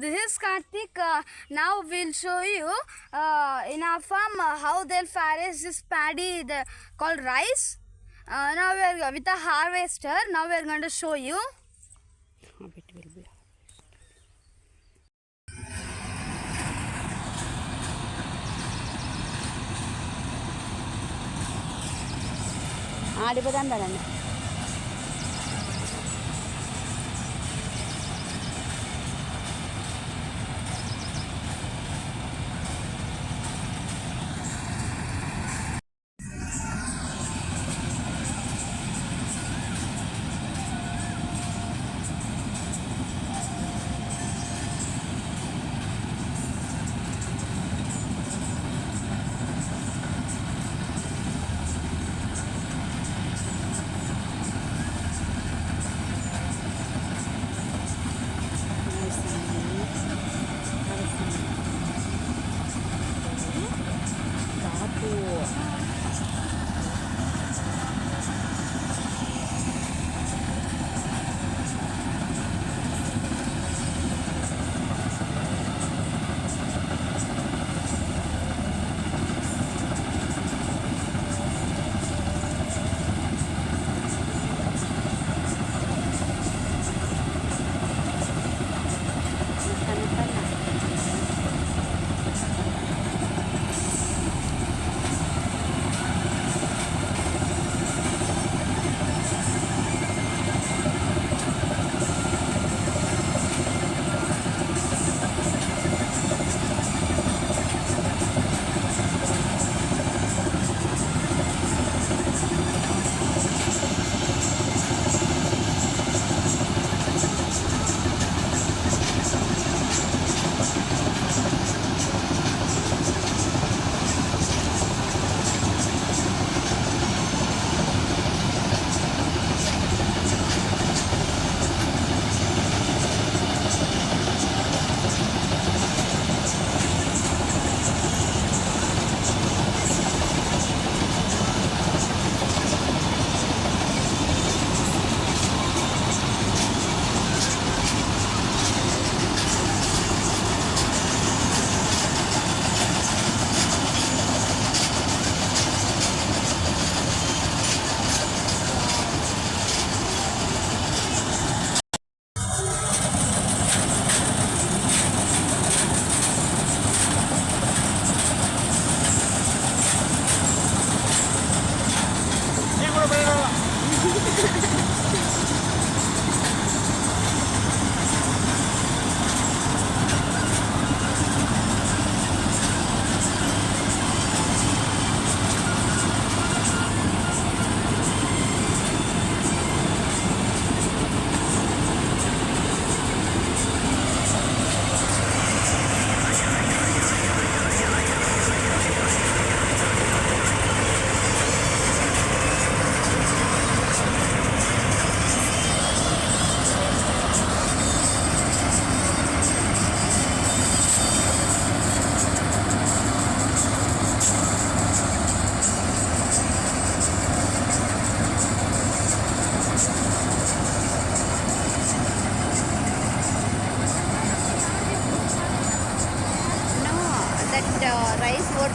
this is Karthik. Uh, now we'll show you uh, in our farm uh, how they'll forage this paddy the, called rice. Uh, now we are with a harvester. Now we are going to show you. Habit will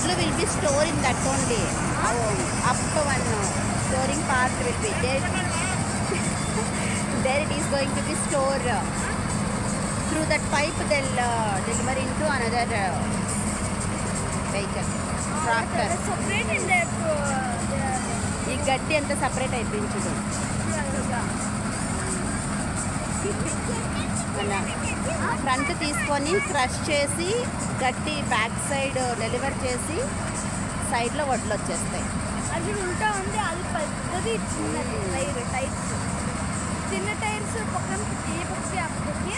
Odlu will be stored in that only. Oh, up to one uh, storing part will be there. there it is going to be stored. uh, through that pipe they'll uh, deliver into another uh, vehicle. Tractor. Separate in that. ఈ గడ్డి అంతా separate అయిపోయింది చూడు మన front తీసుకొని crush చేసి గట్టి back side deliver చేసి సైడ్లో వడ్లు వచ్చేస్తాయి. అది ఉంటా ఉంది అది పెద్దది చిన్నది టైర్ టైర్స్. చిన్న టైర్స్ పక్కన ఏ పక్షి ఆ పక్షి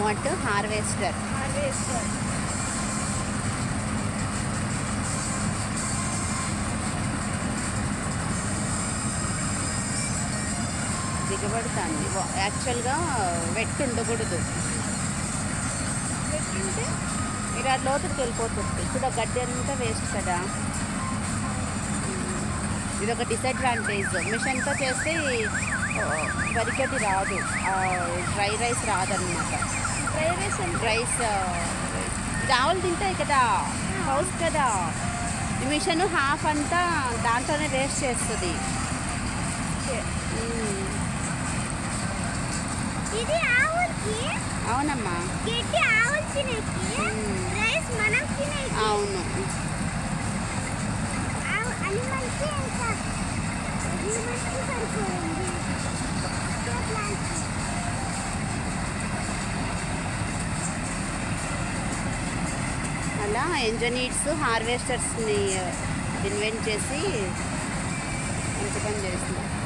వాట్ హార్వెస్టర్. హార్వెస్టర్. దిగబడుతుంది యాక్చువల్గా వెట్ ఉండకూడదు. మీరు ఇలా లోతుకి వెళ్ళిపోతుంది ఇప్పుడు గడ్డి అంతా వేస్ట్ కదా. ఇది ఒక డిసడ్వాంటేజ్ మిషన్తో చేస్తే ఆ, వరికి అది రాదు డ్రై రైస్ రాదన్నమాట. డ్రై రైస్ రైస్ ఆవులు తింటాయి కదా హౌస్ కదా. మిషన్ హాఫ్ అంతా దాంట్లోనే వేస్ట్ చేస్తుంది. ఇది ఆవులకి? అవునమ్మా. గడ్డి ఆవులు తినేకి మ్మ్. రైస్ మనం తినేకి? అవును. ఆవు అనిమల్కి ఇంకా? అలా ఇంజనీర్స్ హార్వెస్టర్స్ని uh, ఇన్వెంట్ చేసి మంచి పని చేస్తున్నారు.